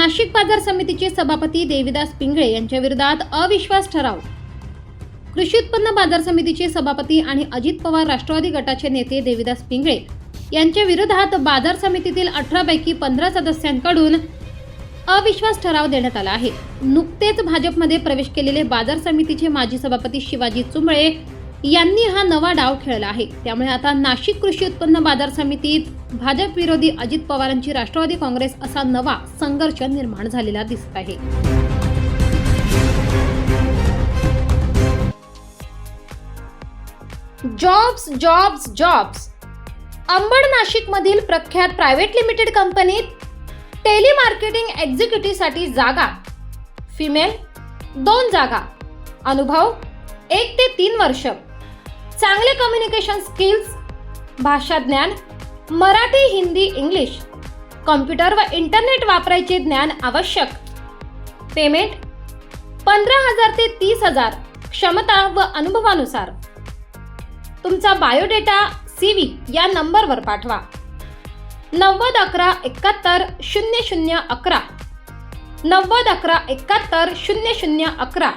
नाशिक बाजार समितीचे सभापती देविदास पिंगळे यांच्या विरोधात अविश्वास ठराव. कृषी उत्पन्न बाजार समितीचे सभापती आणि अजित पवार राष्ट्रवादी गटाचे नेते देविदास पिंगळे यांच्या विरोधात बाजार समितीतील अठरा पैकी पंधरा सदस्यांकडून अविश्वास ठराव देण्यात आला आहे. नुकतेच भाजपमध्ये प्रवेश केलेले बाजार समितीचे माजी सभापती शिवाजी चुंबळे यांनी हा नवा डाव खेळला आहे. त्यामुळे आता नाशिक कृषी उत्पन्न बाजार समितीत भाजप विरोधी अजित पवारांची राष्ट्रवादी काँग्रेस असा नवा संघर्ष निर्माण झालेला दिसत आहे. जॉब्स जॉब्स जॉब्स अंबड नाशिकमधील प्रख्यात प्रायव्हेट लिमिटेड कंपनीत टेलिमार्केटिंग एक्झिक्युटिव्हसाठी जागा. फिमेल दोन जागा. अनुभव एक ते तीन वर्ष. चांगले कम्युनिकेशन स्किल्स भाषा ज्ञान मराठी हिंदी इंग्लिश कॉम्प्युटर व इंटरनेट वापरायचे ज्ञान आवश्यक. पेमेंट पंधरा हजार ते तीस हजार क्षमता व अनुभवानुसार. तुमचा बायोडेटा सी व्ही या नंबरवर पाठवा. नव्वद अकरा एकाहत्तर शून्य शून्य अकरा. नव्वद अकरा एकाहत्तर शून्य शून्य अकरा.